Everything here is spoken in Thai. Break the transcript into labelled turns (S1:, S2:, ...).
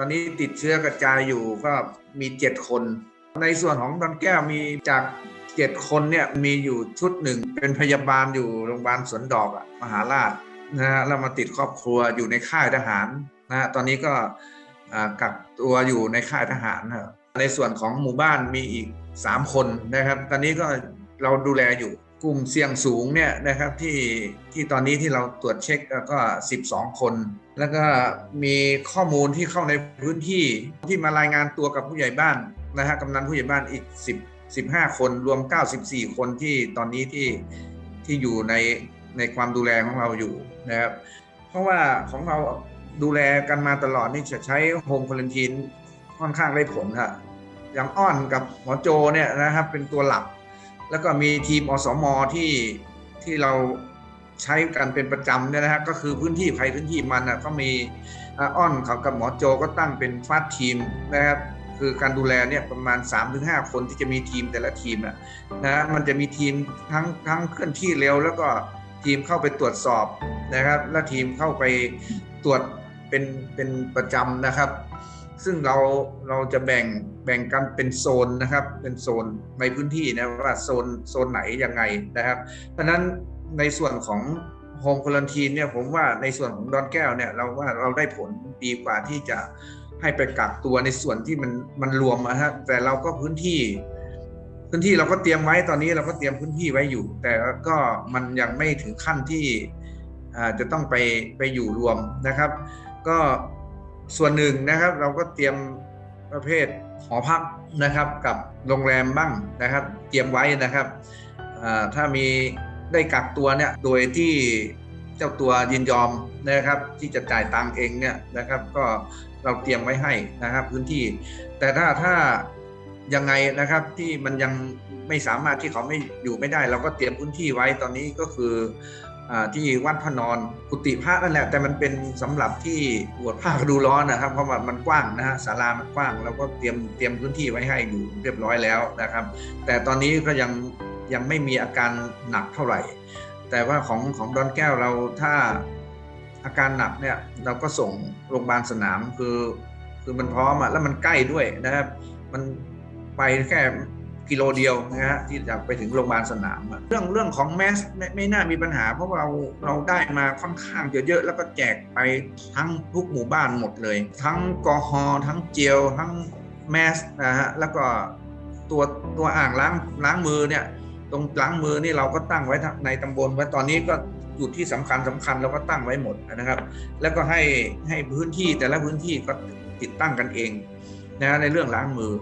S1: ตอนนี้ติดเชื้อกระจายอยู่ก็มีเจ็ดคน ในส่วนของดอนแก้วมีจากเจ็ดคนเนี่ยมีอยู่ชุดหนึ่ง เป็นพยาบาลอยู่โรงพยาบาลสวนดอกอะมหาราชนะฮะแล้วมาติดครอบครัวอยู่ในค่ายทหารนะฮะตอนนี้ก็กักตัวอยู่ในค่ายทหารนะครับในส่วนของหมู่บ้านมีอีก 3 คนนะครับ ตอนนี้ก็เราดูแลอยู่ กลุ่มเสี่ยงสูงเนี่ยนะครับที่ที่ตอนนี้ที่เราตรวจเช็คก็ 12 คน แล้วก็มีข้อมูลที่เข้าในพื้นที่ที่มารายงานตัวกับผู้ใหญ่บ้านนะฮะกำนันผู้ใหญ่บ้านอีก 10 15 คนรวม 94 คนที่ตอนนี้ที่ที่อยู่ในในความดูแลของเราอยู่นะครับเพราะว่าของเราดูแลกันมาตลอดนี่จะใช้โฮมควอนตินค่อนข้างได้ผลค่ะอย่างอ้อนกับหมอโจเนี่ยนะครับเป็นตัวหลัก แล้วก็มีทีมอสมที่ที่เราใช้กันเป็นประจำเนี่ยนะฮะก็คือพื้นที่ใครพื้นที่มันนะก็มีอ้อนเขากับหมอโจก็ตั้งเป็นฟาสทีมนะครับคือการดูแลเนี่ยประมาณ 3-5 คนที่จะมีทีมแต่ละทีมนะนะมันจะมีทีมทั้งทั้งเคลื่อนที่เร็ว แล้วก็ทีมเข้าไปตรวจสอบนะครับ และทีมเข้าไปตรวจเป็นเป็นประจำนะครับ ซึ่งเราเราจะแบ่งแบ่งกันเป็นโซนนะครับ เป็นโซนในพื้นที่นะว่าโซนโซนไหนยังไงนะครับ เพราะนั้นในส่วนของโฮมควอนตีนเนี่ยผมว่าในส่วนของดอนแก้วเนี่ยเราว่าเราได้ผลดีกว่าที่จะให้ไปกักตัวในส่วนที่มันมันรวมนะฮะแต่เราก็พื้นที่ พื้นที่เราก็เตรียมไว้ตอนนี้เราก็เตรียมพื้นที่ไว้อยู่ แต่ก็มันยังไม่ถึงขั้นที่จะต้องไปไปอยู่รวมนะครับ ก็ ส่วนหนึ่งนะครับเราก็เตรียมประเภทหอพักนะครับกับโรงแรมบ้างนะครับ เตรียมไว้นะครับถ้ามีได้กักตัวเนี่ยโดยที่เจ้าตัวยินยอมนะครับที่จะจ่ายตังค์เองเนี่ยนะครับก็เราเตรียมไว้ให้นะครับพื้นที่ แต่ถ้าถ้ายังไงนะครับที่มันยังไม่สามารถที่เขาไม่อยู่ไม่ได้ เราก็เตรียมพื้นที่ไว้ตอนนี้ก็คือ ที่วัดพระนอนกุฏิพระนั่นแหละ แต่มันเป็นสำหรับที่บวชผ้ากระดูร้อนนะครับ เพราะว่ามันกว้างนะฮะศาลามันกว้างเราก็เตรียมเตรียมพื้นที่ไว้ให้อยู่เรียบร้อยแล้วนะครับ แต่ตอนนี้ก็ยังยังไม่มีอาการหนักเท่าไหร่ แต่ว่าของของดอนแก้วเราถ้าอาการหนักเนี่ยเราก็ส่งโรงพยาบาลสนามคือ คือมันพร้อมอะแล้วมันใกล้ด้วยนะครับ มันไปแค่ กิโลเดียวนะฮะที่จะไปถึงโรงพยาบาลสนาม เรื่องเรื่องของแมสไม่ไม่น่ามีปัญหา เพราะเราเราได้มาค่อนข้างเยอะๆแล้วก็แจกไปทั้งทุกหมู่บ้านหมดเลย ทั้งกอฮอล์ทั้งเจลทั้งแมสนะฮะแล้วก็ตัวตัวอ่างล้างล้างมือเนี่ยตรงล้างมือนี่เราก็ตั้งไว้ในตำบลไว้ตอนนี้ก็จุดที่สำคัญสำคัญเราก็ตั้งไว้หมดนะครับ แล้วก็ให้ให้พื้นที่แต่ละพื้นที่ก็ติดตั้งกันเองนะในเรื่องล้างมือ